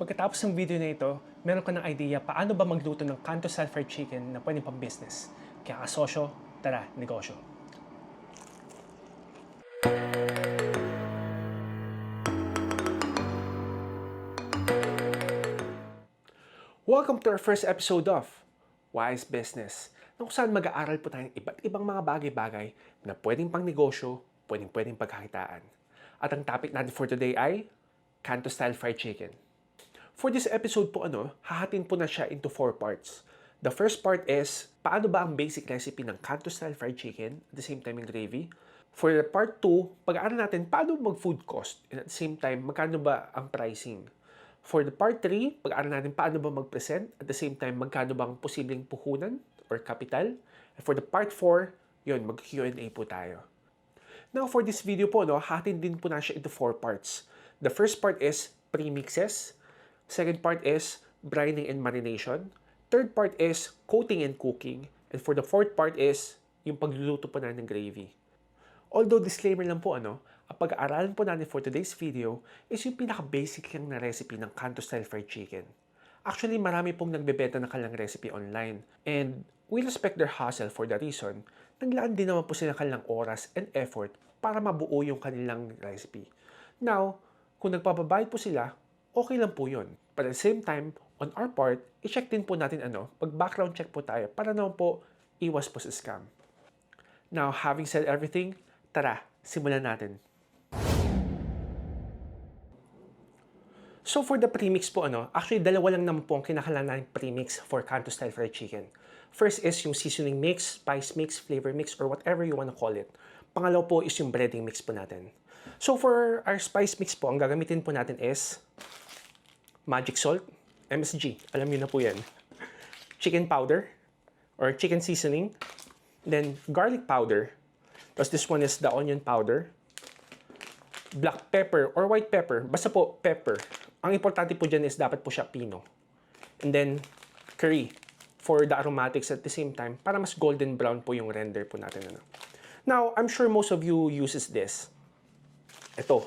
Pagkatapos ng video na ito, meron ka ng idea paano ba magluto ng Kanto style fried chicken na pwedeng pang business. Kaya kasosyo, tara, negosyo. Welcome to our first episode of Wise Business, na kung saan mag-aaral po tayo ng iba't ibang mga bagay-bagay na pwedeng pang negosyo, pwedeng pwedeng pagkakitaan. At ang topic natin for today ay Kanto Style Fried Chicken. For this episode po ano, hahatin po na siya into four parts. The first part is, paano ba ang basic recipe ng Kanto Style Fried Chicken at the same time yung gravy? For the part 2, pag-aaral natin paano mag-food cost and at the same time, magkano ba ang pricing? For the part 3, pag-aaral natin paano ba mag-present at the same time, magkano bang posibleng puhunan or capital? And for the part 4, yun, mag-Q&A po tayo. Now, for this video po, no, hatin din po na siya into four parts. The first part is pre-mixes. Second part is brining and marination. Third part is coating and cooking. And for the fourth part is yung pagluluto po na ng gravy. Although disclaimer lang po ano, ang pag-aaralan po natin for today's video is yung pinaka-basic lang na recipe ng Kanto Style Fried Chicken. Actually, marami pong nagbebenta ng kanilang recipe online. And we respect their hustle for the reason, naglaan din naman po sila ng kanilang oras and effort para mabuo yung kanilang recipe. Now, kung nagpapabayad po sila, okay lang po yun. But at the same time, on our part, i-check din po natin ano, pag-background check po tayo para naman po iwas po sa scam. Now, having said everything, tara, simulan natin. So for the premix po ano, actually dalawa lang naman po ang kinakailangan ng premix for Kanto style fried chicken. First is yung seasoning mix, spice mix, flavor mix, or whatever you wanna call it. Pangalaw po is yung breading mix po natin. So for our spice mix po, ang gagamitin po natin is magic salt, MSG, alam niyo na po yan. Chicken powder, or chicken seasoning, then garlic powder, tapos this one is the onion powder, black pepper or white pepper, basta po pepper. Ang importante po dyan is dapat po siya pino. And then, curry for the aromatics at the same time para mas golden brown po yung render po natin. Ano. Now, I'm sure most of you uses this. Ito.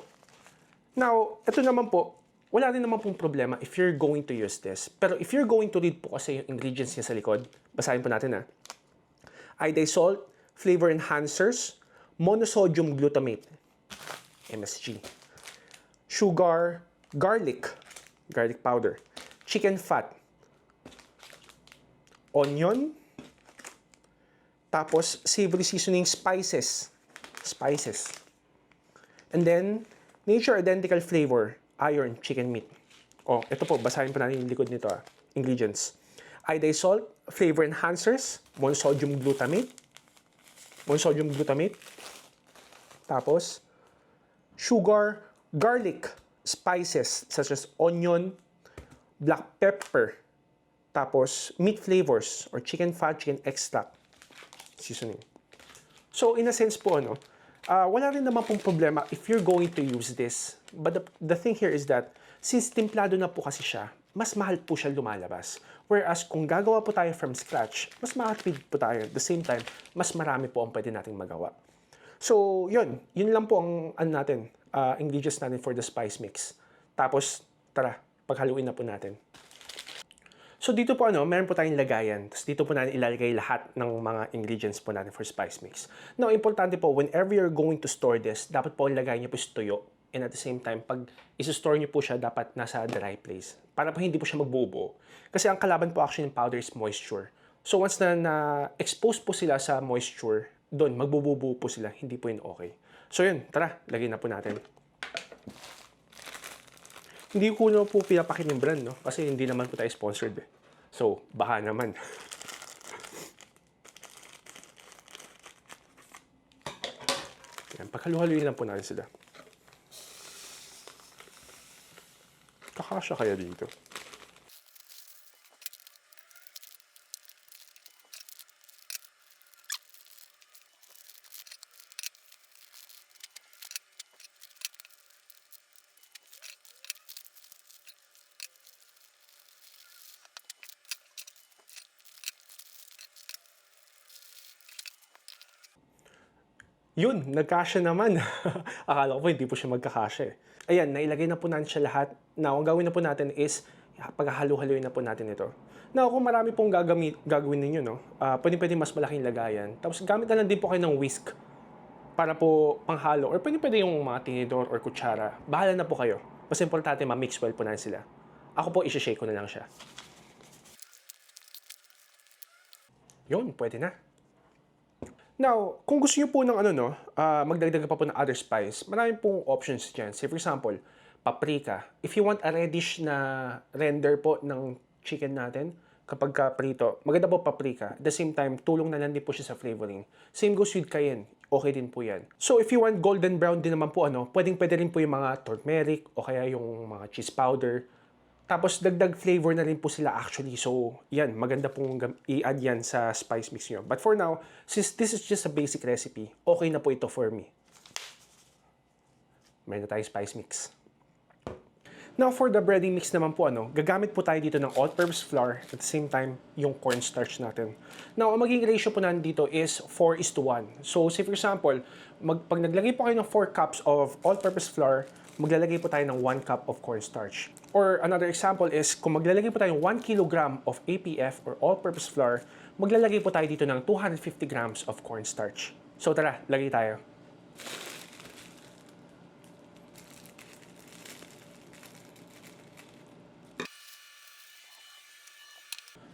Now, ito naman po, wala rin naman pong problema if you're going to use this. Pero if you're going to read po kasi yung ingredients niya sa likod, basahin po natin ha. Iodine salt, flavor enhancers, monosodium glutamate, MSG. Sugar, garlic, garlic powder, chicken fat, onion, tapos savory seasoning spices, spices. And then, nature identical flavor, iron, chicken meat. Oh, ito po, basahin po natin yung likod nito ah. Ingredients. Iodine salt, flavor enhancers, monosodium glutamate, monosodium glutamate, tapos, sugar, garlic, spices such as onion, black pepper, tapos meat flavors or chicken fat, chicken extract, seasoning. So in a sense po ano, uh, wala rin naman pong problema if you're going to use this. But the, the thing here is that since timplado na po kasi siya, mas mahal po siya lumalabas. Whereas kung gagawa po tayo from scratch, mas makatipid po tayo. At the same time, mas marami po ang pwede nating magawa. So, yun. Yun lang po ang ano natin, uh, ingredients natin for the spice mix. Tapos, tara, paghaluin na po natin. So, dito po ano, meron po tayong lagayan. Tapos dito po natin ilalagay lahat ng mga ingredients po natin for spice mix. Now, importante po, whenever you're going to store this, dapat po ilagay niyo po sa tuyo. And at the same time, pag isa-store niyo po siya, dapat nasa dry place. Para po hindi po siya magbubuo. Kasi ang kalaban po actually ng powder is moisture. So, once na na-expose po sila sa moisture, doon, magbububuo po sila. Hindi po yun okay. So yun, tara, lagyan na po natin. Hindi ko na po pinapakin yung brand, no? Kasi hindi naman po tayo sponsored, eh. So, baka naman. Yan, paghalu-haluin lang po natin sila. Kakasya kaya dito. Yun, nagkasya naman. Akala ko po hindi po siya magkakasya eh. Ayan, nailagay na po natin siya lahat. Now, ang gawin na po natin is, paghahalu-haluin na po natin ito. Now, kung marami pong gagamit, gagawin ninyo, no, uh, pwede pwede mas malaking lagayan. Tapos gamit na lang din po kayo ng whisk para po panghalo. Or pwede pwede yung mga tinidor or kutsara. Bahala na po kayo. Mas importante, ma-mix well po na sila. Ako po, isi-shake ko na lang siya. Yun, pwede na. Now, kung gusto niyo po ng ano no, uh, magdagdag pa po ng other spice, marami pong options dyan. Say for example, paprika. If you want a reddish na render po ng chicken natin, kapag ka prito, maganda po paprika. At the same time, tulong na lang din po siya sa flavoring. Same goes with cayenne. Okay din po yan. So if you want golden brown din naman po ano, pwedeng pwede rin po yung mga turmeric o kaya yung mga cheese powder. Tapos dagdag flavor na rin po sila actually. So yan, maganda pong i-add yan sa spice mix nyo. But for now, since this is just a basic recipe, okay na po ito for me. Meron na tayo spice mix. Now, for the breading mix naman po, ano, gagamit po tayo dito ng all-purpose flour at the same time, yung cornstarch natin. Now, ang magiging ratio po natin dito is 4 is to 1. So, say for example, mag, pag naglagay po kayo ng 4 cups of all-purpose flour, maglalagay po tayo ng 1 cup of cornstarch. Or another example is, kung maglalagay po tayo ng 1 kilogram of APF or all-purpose flour, maglalagay po tayo dito ng 250 grams of cornstarch. So, tara, lagay tayo.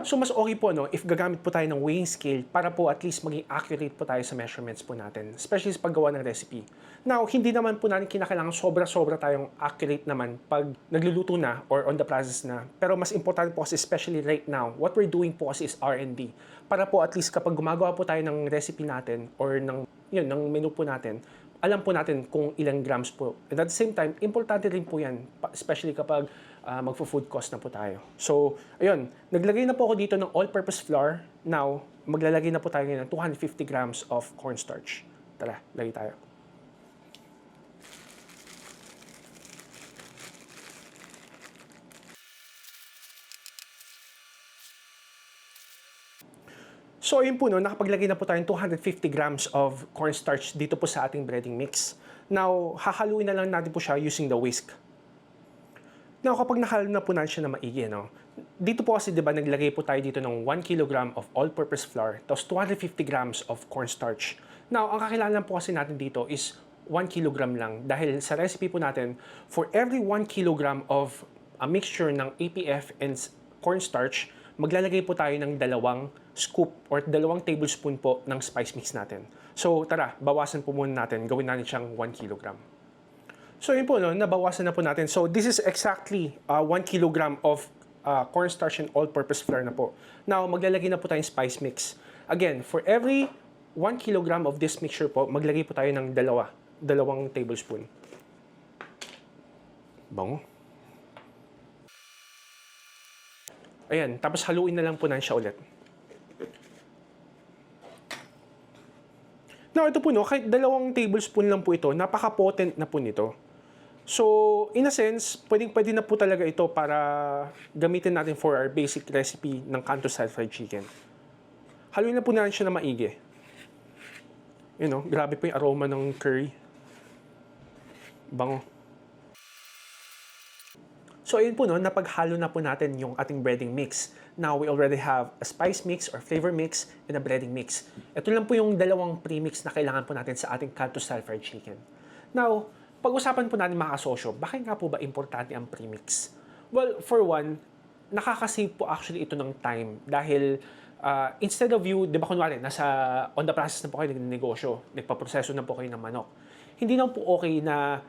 So mas okay po no if gagamit po tayo ng weighing scale para po at least maging accurate po tayo sa measurements po natin, especially sa paggawa ng recipe. Now, hindi naman po natin kinakailangan sobra-sobra tayong accurate naman pag nagluluto na or on the process na. Pero mas important po kasi especially right now, what we're doing po kasi is R&D. Para po at least kapag gumagawa po tayo ng recipe natin or ng yun, ng menu po natin, alam po natin kung ilang grams po. And at the same time, importante rin po yan, especially kapag uh, magfo-food cost na po tayo. So, ayun, naglagay na po ako dito ng all-purpose flour. Now, maglalagay na po tayo ng 250 grams of cornstarch. Tara, lagay tayo. So ayun po no, nakapaglagay na po tayo ng 250 grams of cornstarch dito po sa ating breading mix. Now, hahaluin na lang natin po siya using the whisk. Now, kapag nahalo na po natin siya na maigi, no, dito po kasi 'di ba naglagay po tayo dito ng 1 kg of all-purpose flour tapos 250 grams of cornstarch. Now, ang kakailangan po kasi natin dito is 1 kg lang dahil sa recipe po natin, for every 1 kg of a mixture ng APF and cornstarch, maglalagay po tayo ng dalawang scoop or dalawang tablespoon po ng spice mix natin. So tara, bawasan po muna natin. Gawin natin siyang 1 kilogram. So yun po, no, nabawasan na po natin. So this is exactly uh, 1 kilogram of uh, cornstarch and all-purpose flour na po. Now, maglalagay na po tayong spice mix. Again, for every 1 kilogram of this mixture po, maglagay po tayo ng dalawa. Dalawang tablespoon. Bango. Ayan, tapos haluin na lang po na siya ulit. Now, ito po no, kahit dalawang tablespoon lang po ito, napaka-potent na po nito. So, in a sense, pwedeng pwede na po talaga ito para gamitin natin for our basic recipe ng Kanto style fried chicken. Haluin na po natin siya na maigi. You know, grabe po yung aroma ng curry. Bango. So ayun po no, napaghalo na po natin yung ating breading mix. Now we already have a spice mix or flavor mix and a breading mix. Ito lang po yung dalawang premix na kailangan po natin sa ating Kanto style fried chicken. Now, pag-usapan po natin mga kasosyo, bakit nga po ba importante ang premix? Well, for one, nakakasave po actually ito ng time dahil uh, instead of you, di ba kunwari, nasa on the process na po kayo ng negosyo, nagpa-proseso na po kayo ng manok. Hindi na po okay na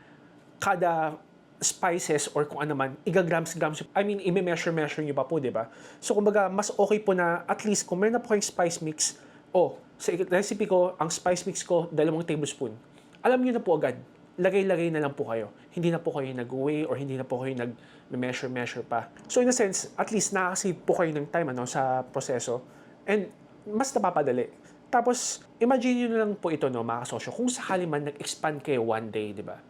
kada spices or kung ano man, igagrams-grams. I mean, i-measure-measure nyo pa po, di ba? So, kumbaga, mas okay po na at least kung meron na po kayong spice mix, oh, sa recipe ko, ang spice mix ko, dalawang tablespoon. Alam nyo na po agad, lagay-lagay na lang po kayo. Hindi na po kayo nag-weigh or hindi na po kayo nag-measure-measure pa. So, in a sense, at least nakasave po kayo ng time ano, sa proseso and mas napapadali. Tapos, imagine nyo na lang po ito, no, mga kasosyo, kung sakali man nag-expand kayo one day, di ba?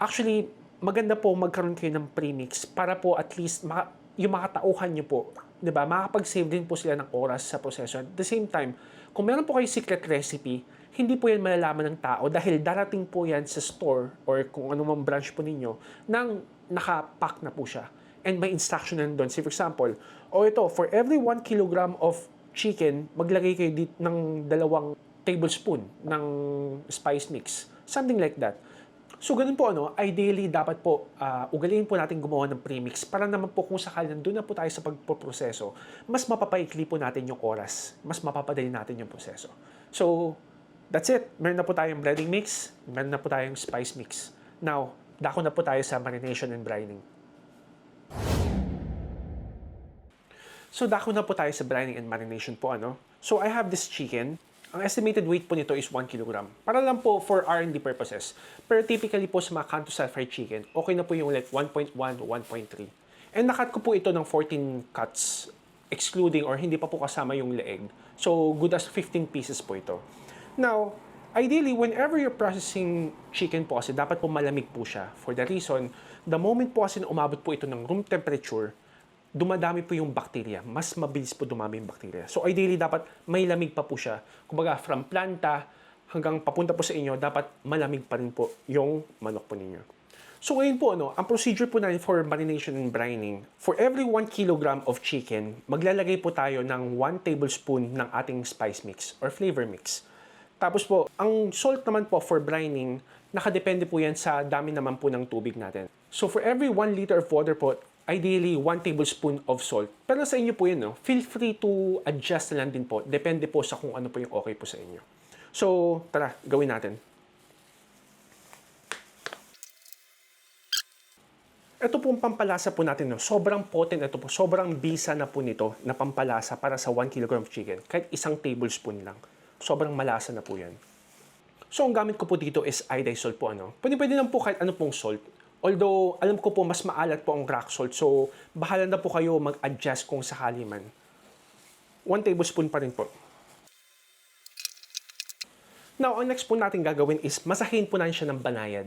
Actually, maganda po magkaroon kayo ng premix para po at least maka, yung mga nyo po, di ba, makakapag-save din po sila ng oras sa proseso. At the same time, kung meron po kayo secret recipe, hindi po yan malalaman ng tao dahil darating po yan sa store or kung anumang branch po ninyo nang nakapack na po siya. And may instruction na doon. Say for example, o ito, for every 1 kilogram of chicken, maglagay kayo dit ng dalawang tablespoon ng spice mix. Something like that. So, ganun po, ano, ideally, dapat po, uh, ugaliin po natin gumawa ng premix para naman po kung sakali nandun na po tayo sa pagpoproseso, mas mapapaikli po natin yung oras, mas mapapadali natin yung proseso. So, that's it. Meron na po tayong breading mix, meron na po tayong spice mix. Now, dako na po tayo sa marination and brining. So, dako na po tayo sa brining and marination po, ano. So, I have this chicken. Ang estimated weight po nito is 1 kg. Para lang po for R&D purposes. Pero typically po sa mga Kanto fried chicken, okay na po yung like 1.1, 1.3. And nakat ko po ito ng 14 cuts, excluding or hindi pa po kasama yung leeg. So, good as 15 pieces po ito. Now, ideally, whenever you're processing chicken po kasi dapat po malamig po siya. For the reason, the moment po kasi umabot po ito ng room temperature, dumadami po yung bacteria. Mas mabilis po dumami yung bacteria. So ideally, dapat may lamig pa po siya. Kumbaga, from planta hanggang papunta po sa inyo, dapat malamig pa rin po yung manok po ninyo. So ngayon po, ano, ang procedure po natin for marination and brining, for every 1 kilogram of chicken, maglalagay po tayo ng 1 tablespoon ng ating spice mix or flavor mix. Tapos po, ang salt naman po for brining, nakadepende po yan sa dami naman po ng tubig natin. So for every 1 liter of water po, ideally 1 tablespoon of salt. Pero sa inyo po yun, no? feel free to adjust lang din po. Depende po sa kung ano po yung okay po sa inyo. So, tara, gawin natin. Ito po ang pampalasa po natin. No? Sobrang potent ito po. Sobrang bisa na po nito na pampalasa para sa 1 kg of chicken. Kahit isang tablespoon lang. Sobrang malasa na po yan. So, ang gamit ko po dito is iodized salt po. Ano? Pwede, pwede lang po kahit ano pong salt. Although, alam ko po mas maalat po ang rock salt. So, bahala na po kayo mag-adjust kung sakali man. 1 tablespoon pa rin po. Now, ang next po natin gagawin is masahin po natin siya ng banayad.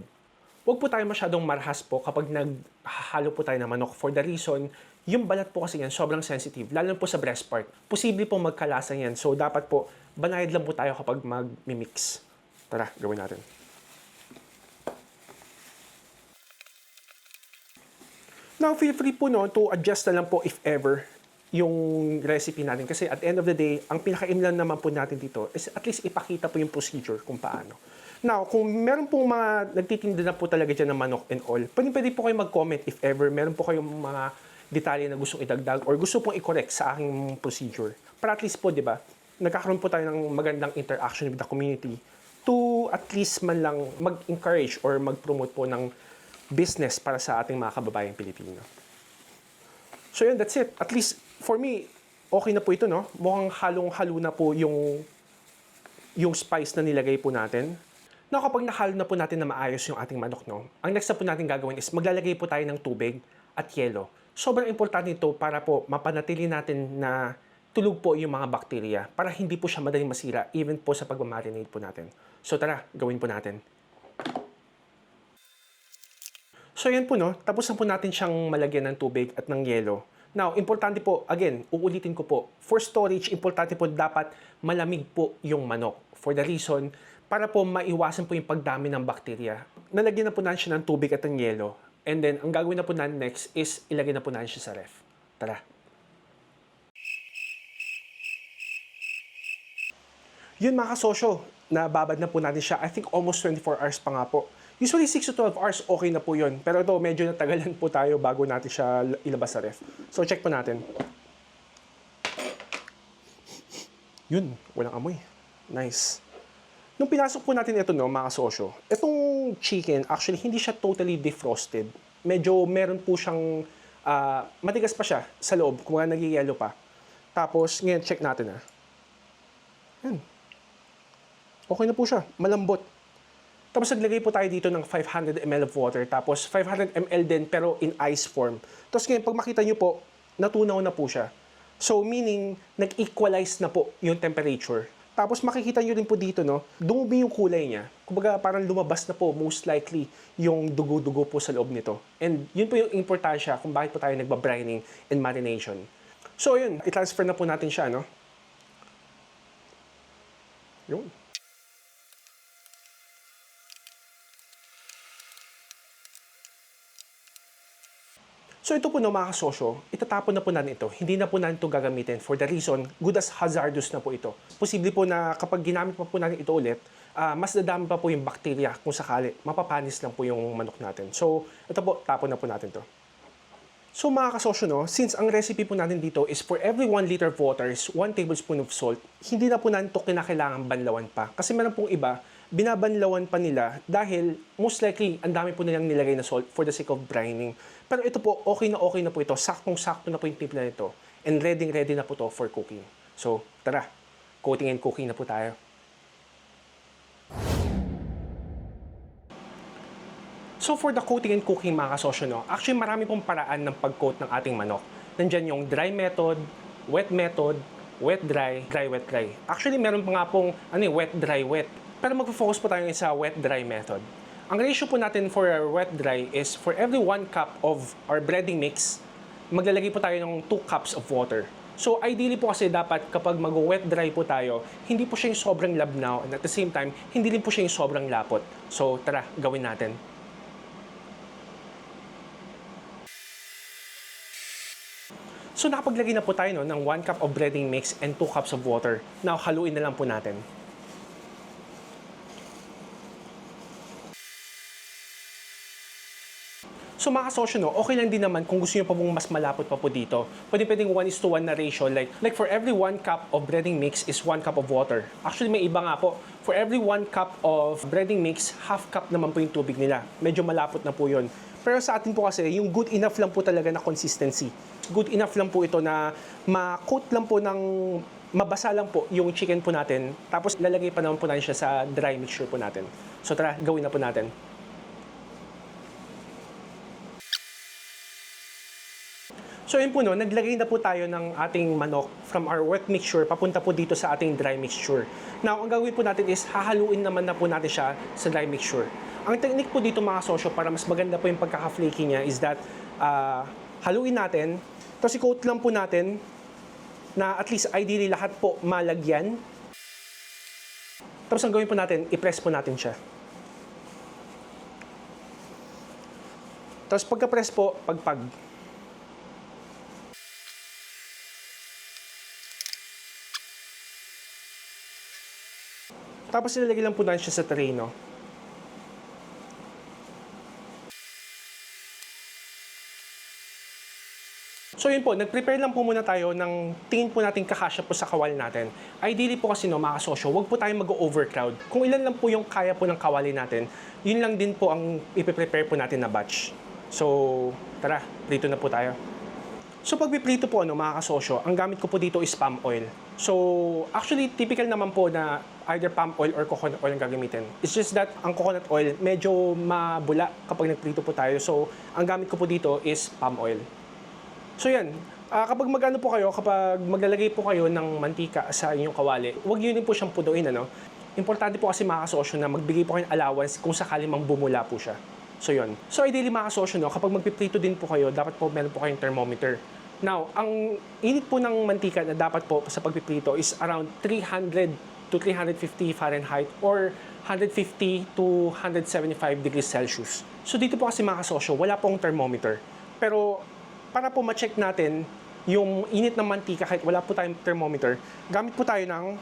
Huwag po tayo masyadong marahas po kapag naghahalo po tayo ng manok. For the reason, yung balat po kasi yan sobrang sensitive, lalo po sa breast part. Posible po magkalasa yan. So, dapat po, banayad lang po tayo kapag mag-mix. Tara, gawin natin. Now, feel free po no, to adjust na lang po if ever yung recipe natin. Kasi at the end of the day, ang pinaka-aim lang naman po natin dito is at least ipakita po yung procedure kung paano. Now, kung meron pong mga nagtitinda na po talaga dyan ng manok and all, pwede, pwede po kayo mag-comment if ever meron po kayong mga detalye na gustong idagdag or gusto pong i-correct sa aking procedure. Para at least po, di ba, nagkakaroon po tayo ng magandang interaction with the community to at least man lang mag-encourage or mag-promote po ng business para sa ating mga kababayang Pilipino. So yun, that's it. At least, for me, okay na po ito, no? Mukhang halong-halo na po yung, yung spice na nilagay po natin. Now, kapag nahalo na po natin na maayos yung ating manok, no? Ang next na po natin gagawin is maglalagay po tayo ng tubig at yelo. Sobrang importante ito para po mapanatili natin na tulog po yung mga bakterya para hindi po siya madaling masira even po sa pagmamarinate po natin. So tara, gawin po natin. So yan po no, tapos na po natin siyang malagyan ng tubig at ng yelo. Now, importante po, again, uulitin ko po, for storage, importante po dapat malamig po yung manok. For the reason, para po maiwasan po yung pagdami ng bakterya. Nalagyan na po natin siya ng tubig at ng yelo. And then, ang gagawin na po natin next is ilagay na po natin siya sa ref. Tara. Yun mga kasosyo, nababad na po natin siya. I think almost 24 hours pa nga po. Usually 6 to 12 hours, okay na po yun. Pero ito, medyo natagalan po tayo bago natin siya ilabas sa ref. So, check po natin. Yun, walang amoy. Nice. Nung pinasok po natin ito, no, mga kasosyo, itong chicken, actually, hindi siya totally defrosted. Medyo meron po siyang, uh, matigas pa siya sa loob, kung nga nag-yellow pa. Tapos, ngayon, check natin ha. Yan. Okay na po siya. Malambot. Tapos naglagay po tayo dito ng 500 ml of water. Tapos 500 ml din pero in ice form. Tapos ngayon, pag makita nyo po, natunaw na po siya. So meaning, nag-equalize na po yung temperature. Tapos makikita nyo rin po dito, no, dumubi yung kulay niya. Kumbaga parang lumabas na po most likely yung dugo-dugo po sa loob nito. And yun po yung importansya kung bakit po tayo nagba-brining and marination. So yun, i-transfer na po natin siya, no? Yun. So ito po no mga kasosyo, itatapon na po natin ito. Hindi na po natin ito gagamitin for the reason, good as hazardous na po ito. Posible po na kapag ginamit pa po natin ito ulit, ah, mas dadami pa po yung bakterya kung sakali. Mapapanis lang po yung manok natin. So ito po, tapon na po natin to. So mga kasosyo, no, since ang recipe po natin dito is for every 1 liter of water is 1 tablespoon of salt, hindi na po natin ito kinakailangan banlawan pa. Kasi meron pong iba, binabanlawan pa nila dahil most likely ang dami po nilang nilagay na salt for the sake of brining. Pero ito po, okay na okay na po ito. Saktong-sakto na po yung timpla nito. And ready-ready na po to for cooking. So, tara, coating and cooking na po tayo. So for the coating and cooking mga kasosyo, no, actually marami pong paraan ng pag-coat ng ating manok. Nandyan yung dry method, wet method, wet dry, dry wet dry. Actually meron pa nga pong ano, eh, wet dry wet. Pero magfo-focus po tayo sa wet dry method. Ang ratio po natin for our wet dry is for every 1 cup of our breading mix, maglalagay po tayo ng 2 cups of water. So ideally po kasi dapat kapag mag-wet dry po tayo, hindi po siya yung sobrang labnaw and at the same time, hindi rin po siya yung sobrang lapot. So tara, gawin natin. So nakapaglagay na po tayo no, ng 1 cup of breading mix and 2 cups of water. Now haluin na lang po natin. So mga kasosyo, no, okay lang din naman kung gusto nyo pa pong mas malapot pa po dito. Pwede pwedeng 1 is to 1 na ratio. Like, like for every 1 cup of breading mix is 1 cup of water. Actually, may iba nga po. For every 1 cup of breading mix, half cup naman po yung tubig nila. Medyo malapot na po yun. Pero sa atin po kasi, yung good enough lang po talaga na consistency. Good enough lang po ito na ma-coat lang po ng mabasa lang po yung chicken po natin. Tapos lalagay pa naman po natin siya sa dry mixture po natin. So tara, gawin na po natin. So yun po no, naglagay na po tayo ng ating manok from our wet mixture papunta po dito sa ating dry mixture. Now, ang gagawin po natin is hahaluin naman na po natin siya sa dry mixture. Ang technique po dito mga sosyo para mas maganda po yung pagkaka-flaky niya is that ah, haluin natin, tapos i-coat lang po natin na at least ideally lahat po malagyan. Tapos ang gawin po natin, i-press po natin siya. Tapos pagka-press po, pagpag. Tapos ilalagay lang po natin siya sa tray, no? So yun po, nag-prepare lang po muna tayo ng tingin po natin kakasya po sa kawali natin. Ideally po kasi no, mga kasosyo, huwag po tayong mag-overcrowd. Kung ilan lang po yung kaya po ng kawali natin, yun lang din po ang ipiprepare po natin na batch. So, tara, prito na po tayo. So pag prito po ano, mga kasosyo, ang gamit ko po dito is palm oil. So actually typical naman po na either palm oil or coconut oil ang gagamitin. It's just that ang coconut oil medyo mabula kapag nagprito po tayo. So ang gamit ko po dito is palm oil. So yan, ah, kapag magano po kayo, kapag maglalagay po kayo ng mantika sa inyong kawali, huwag yun din po siyang puduin ano. Importante po kasi mga kasosyo na magbigay po kayo ng allowance kung sakali mang bumula po siya. So yun. So ideally mga kasosyo, no, kapag magpiprito din po kayo, dapat po meron po kayong thermometer. Now, ang init po ng mantika na dapat po sa pagpiprito is around 300 to 350 Fahrenheit or 150 to 175 degrees Celsius. So dito po kasi mga kasosyo, wala pong thermometer. Pero para po ma-check natin yung init ng mantika kahit wala po tayong thermometer, gamit po tayo ng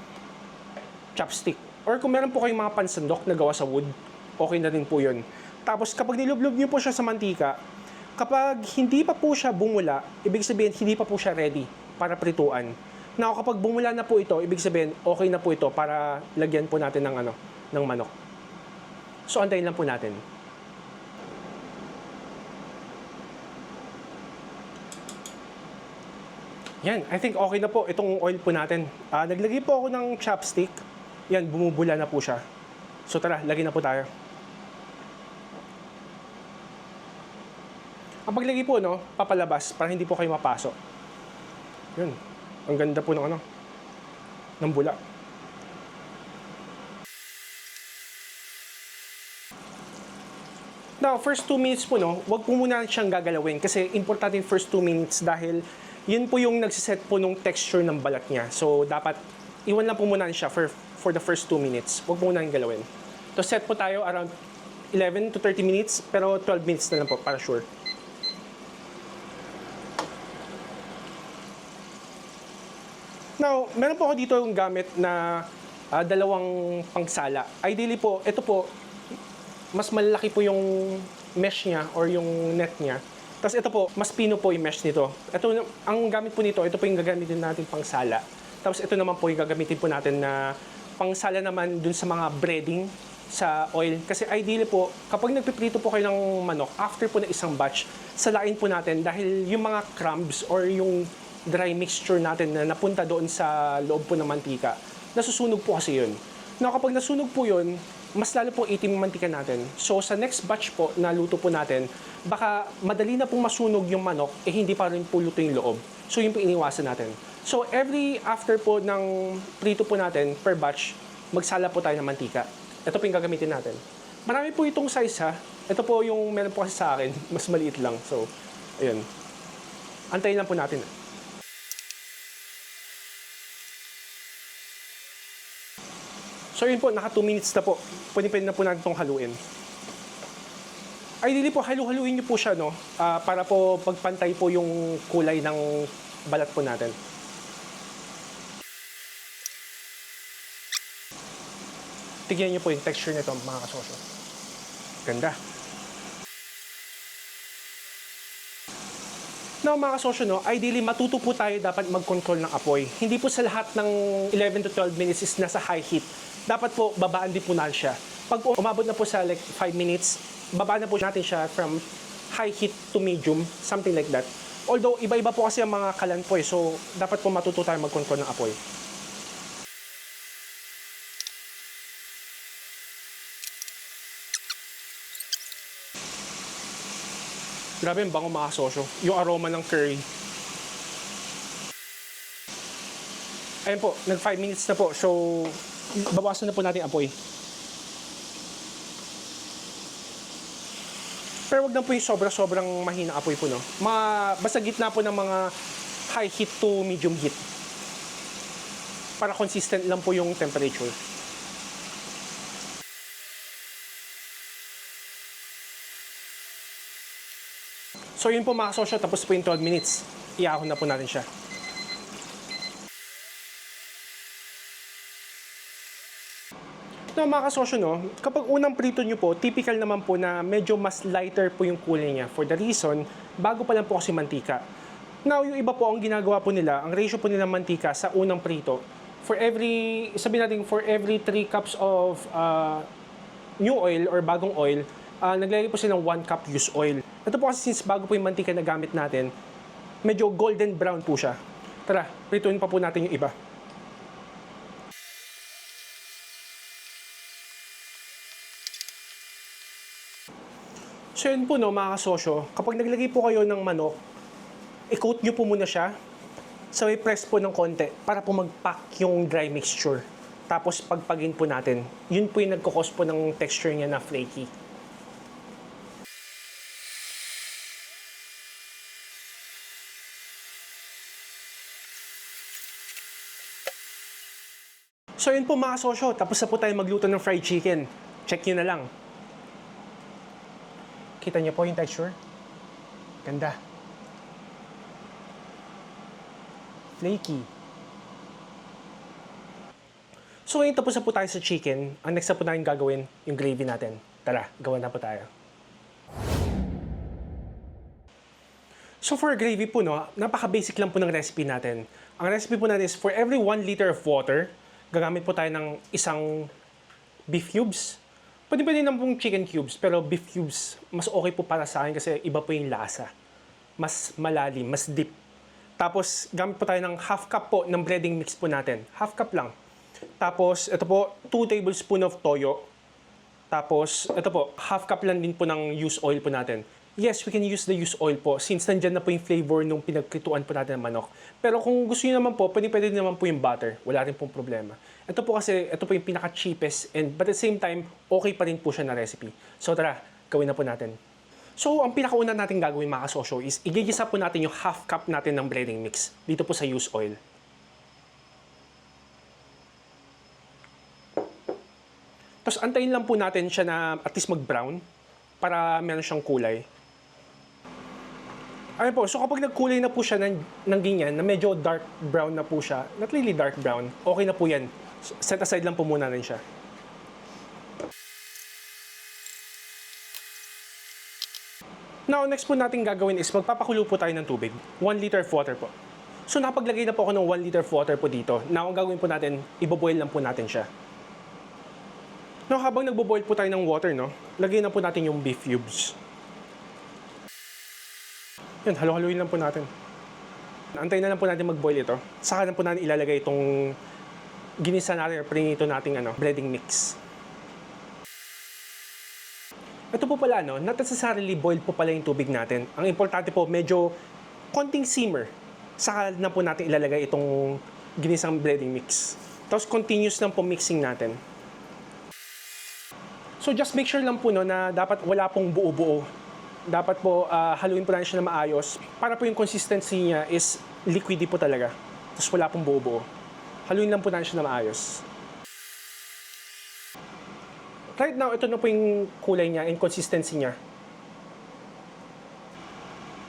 chopstick. Or kung meron po kayong mga pansandok na gawa sa wood, okay na din po yun. Tapos kapag nilublob niyo po siya sa mantika, kapag hindi pa po siya bumula, ibig sabihin hindi pa po siya ready para prituan. Now, kapag bumula na po ito, ibig sabihin okay na po ito para lagyan po natin ng ano, ng manok. So antayin lang po natin. Yan, I think okay na po itong oil po natin. Ah, naglagay po ako ng chopstick. Yan, bumubula na po siya. So tara, lagyan na po tayo. Ang paglagay po, no, papalabas para hindi po kayo mapasok. Yun. Ang ganda po ng ano, ng bula. Now, first 2 minutes po, no, wag po muna siyang gagalawin kasi importante yung first 2 minutes dahil yun po yung nagsiset po nung texture ng balat niya. So, dapat iwan lang po muna siya for, for the first 2 minutes. Wag po muna yung galawin. So, set po tayo around 11 to 30 minutes pero 12 minutes na lang po para sure. Now, meron po ako dito yung gamit na ah, dalawang pangsala. Ideally po, ito po, mas malaki po yung mesh niya or yung net niya. Tapos ito po, mas pino po yung mesh nito. Ito, ang gamit po nito, ito po yung gagamitin natin pang sala. Tapos ito naman po yung gagamitin po natin na pang sala naman dun sa mga breading sa oil. Kasi ideally po, kapag nagpiprito po kayo ng manok, after po na isang batch, salain po natin dahil yung mga crumbs or yung dry mixture natin na napunta doon sa loob po ng mantika, nasusunog po kasi yun. Now, kapag nasunog po yun, mas lalo po itim yung mantika natin. So, sa next batch po na luto po natin, baka madali na pong masunog yung manok, eh hindi pa rin po luto yung loob. So, yun po iniwasan natin. So, every after po ng prito po natin, per batch, magsala po tayo ng mantika. Ito po yung gagamitin natin. Marami po itong size ha. Ito po yung meron po kasi sa akin, mas maliit lang. So, ayun. Antayin lang po natin. So yun po, naka 2 minutes na po. Pwede pwede na po natin itong haluin. Ideally po, halu-haluin niyo po siya, no? Ah, para po pagpantay po yung kulay ng balat po natin. Tignan niyo po yung texture nito, mga kasosyo. Ganda. Now mga kasosyo, no, ideally matuto po tayo dapat mag-control ng apoy. Hindi po sa lahat ng 11 to 12 minutes is nasa high heat. Dapat po babaan din po natin siya. Pag umabot na po sa like 5 minutes, babaan na po natin siya from high heat to medium, something like that. Although iba-iba po kasi ang mga kalan po eh, so dapat po matuto tayo mag-control ng apoy. Grabe yung bango mga sosyo. Yung aroma ng curry. Ayun po, nag 5 minutes na po. So, babawasan na po natin apoy. Pero wag na po yung sobra-sobrang mahina apoy po, no? Mga, basta gitna po ng mga high heat to medium heat. Para consistent lang po yung temperature. So yun po mga kasosyo, tapos po yung 12 minutes. Iahon na po natin siya. No, mga kasosyo, no, kapag unang prito nyo po, typical naman po na medyo mas lighter po yung kulay niya. For the reason, bago pa lang po kasi mantika. Now, yung iba po ang ginagawa po nila, ang ratio po nila mantika sa unang prito, for every, sabi natin, for every 3 cups of uh, new oil or bagong oil, uh, naglalagay po sila ng 1 cup used oil. Ito po kasi since bago po yung mantika na gamit natin, medyo golden brown po siya. Tara, prituin pa po natin yung iba. So yun po no, mga kasosyo, kapag naglagay po kayo ng manok, i-coat nyo po muna siya, so i-press po ng konti para po mag-pack yung dry mixture. Tapos pagpagin po natin, yun po yung nagkukos po ng texture niya na flaky. So yun po mga sosyo, tapos na po tayo magluto ng fried chicken. Check nyo na lang. Kita niyo po yung texture? Ganda. Flaky. So ngayon tapos na po tayo sa chicken. Ang next na po natin gagawin, yung gravy natin. Tara, gawa na po tayo. So for gravy po, no, napaka-basic lang po ng recipe natin. Ang recipe po natin is for every 1 liter of water, gagamit po tayo ng isang beef cubes. Pwede pwede naman pong chicken cubes, pero beef cubes, mas okay po para sa akin kasi iba po yung lasa. Mas malalim, mas deep. Tapos, gamit po tayo ng half cup po ng breading mix po natin. Half cup lang. Tapos, ito po, 2 tablespoon of toyo. Tapos, ito po, half cup lang din po ng used oil po natin. Yes, we can use the used oil po since nandyan na po yung flavor nung pinagkrituan po natin ng manok. Pero kung gusto niyo naman po, pwede pwede naman po yung butter. Wala rin pong problema. Ito po kasi, ito po yung pinaka-cheapest and but at the same time, okay pa rin po siya na recipe. So tara, gawin na po natin. So, ang pinakauna natin gagawin mga kasosyo is igigisa po natin yung half cup natin ng breading mix dito po sa used oil. Tapos antayin lang po natin siya na at least mag-brown para meron siyang kulay. Ayun po, so kapag nagkulay na po siya ng, ng ganyan, na medyo dark brown na po siya, not really dark brown, okay na po yan. Set aside lang po muna rin siya. Now, next po natin gagawin is magpapakulo po tayo ng tubig. 1 liter of water po. So, napaglagay na po ako ng 1 liter of water po dito. Now, ang gagawin po natin, iboboil lang po natin siya. Now, habang nagbo-boil po tayo ng water, no, lagay na po natin yung beef cubes. Yan, halo-haloyin lang po natin. Antayin na lang po natin mag-boil ito. Saka na po natin ilalagay itong ginisa natin or prinito nating ano, breading mix. Ito po pala, no, not necessarily boil po pala yung tubig natin. Ang importante po, medyo konting simmer. Saka na po natin ilalagay itong ginisang breading mix. Tapos continuous lang po mixing natin. So just make sure lang po no, na dapat wala pong buo-buo. Dapat po ah, haluin po natin siya na maayos para po yung consistency niya is liquidy po talaga. Tapos wala pong buo-buo. Haluin lang po natin siya na maayos. Right now, ito na po yung kulay niya and consistency niya.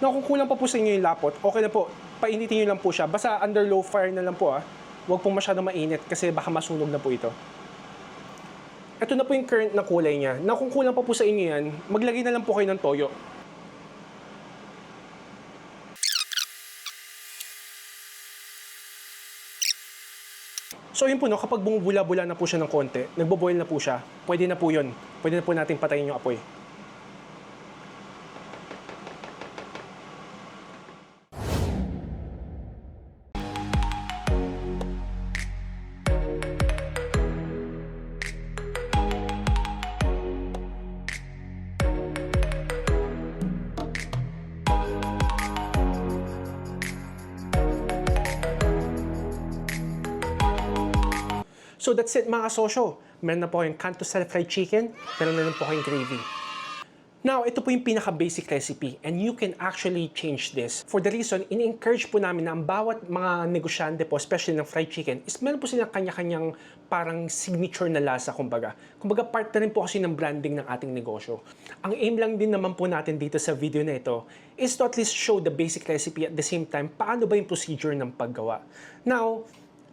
Na kung kulang pa po sa inyo yung lapot, okay na po. Painitin nyo lang po siya. Basta under low fire na lang po ah. Huwag po masyadong mainit kasi baka masunog na po ito. Ito na po yung current na kulay niya. Na kung kulang pa po sa inyo yan, maglagay na lang po kayo ng toyo. So yun po no, kapag bumubula-bula na po siya ng konti, nagbo-boil na po siya, pwede na po yun. Pwede na po natin patayin yung apoy. That's it mga sosyo. Meron na po kayong Canto Style Fried Chicken, meron na po kayong gravy. Now, ito po yung pinaka-basic recipe and you can actually change this. For the reason, in-encourage po namin na ang bawat mga negosyante po, especially ng fried chicken, is meron po silang kanya-kanyang parang signature na lasa, kumbaga. Kumbaga, part na rin po kasi ng branding ng ating negosyo. Ang aim lang din naman po natin dito sa video na ito is to at least show the basic recipe at the same time, paano ba yung procedure ng paggawa. Now,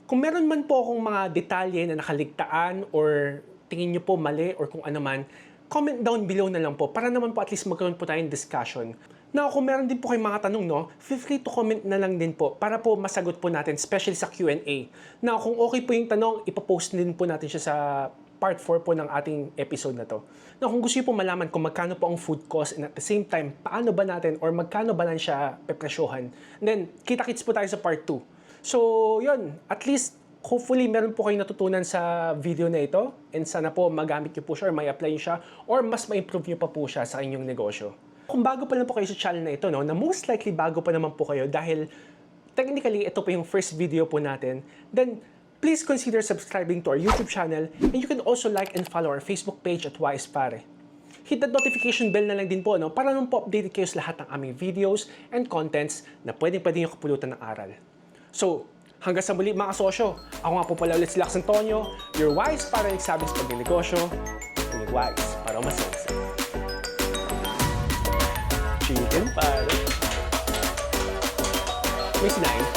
kung meron man po akong mga detalye na nakaligtaan or tingin nyo po mali or kung ano man, comment down below na lang po para naman po at least magkaroon po tayong discussion. Now, kung meron din po kayong mga tanong, no, feel free to comment na lang din po para po masagot po natin, especially sa Q&A. Now, kung okay po yung tanong, ipopost din po natin siya sa part 4 po ng ating episode na to. Now, kung gusto niyo po malaman kung magkano po ang food cost and at the same time, paano ba natin or magkano ba lang siya pepresyohan, then kita-kits po tayo sa part 2. So, yun, at least hopefully meron po kayong natutunan sa video na ito and sana po magamit niyo po siya or may apply siya or mas ma-improve niyo pa po siya sa inyong negosyo. Kung bago pa lang po kayo sa channel na ito, no, na most likely bago pa naman po kayo dahil technically ito po yung first video po natin, then please consider subscribing to our YouTube channel and you can also like and follow our Facebook page at Wise Pare. Hit that notification bell na lang din po no, para naman po updated kayo sa lahat ng aming videos and contents na pwedeng pwede nyo kapulutan ng aral. So, hanggang sa muli mga sosyo, ako nga po pala ulit si Lax Antonio, your wise para nagsabi sa pagnegosyo, and wise para masaya. Chicken pare. May sinain.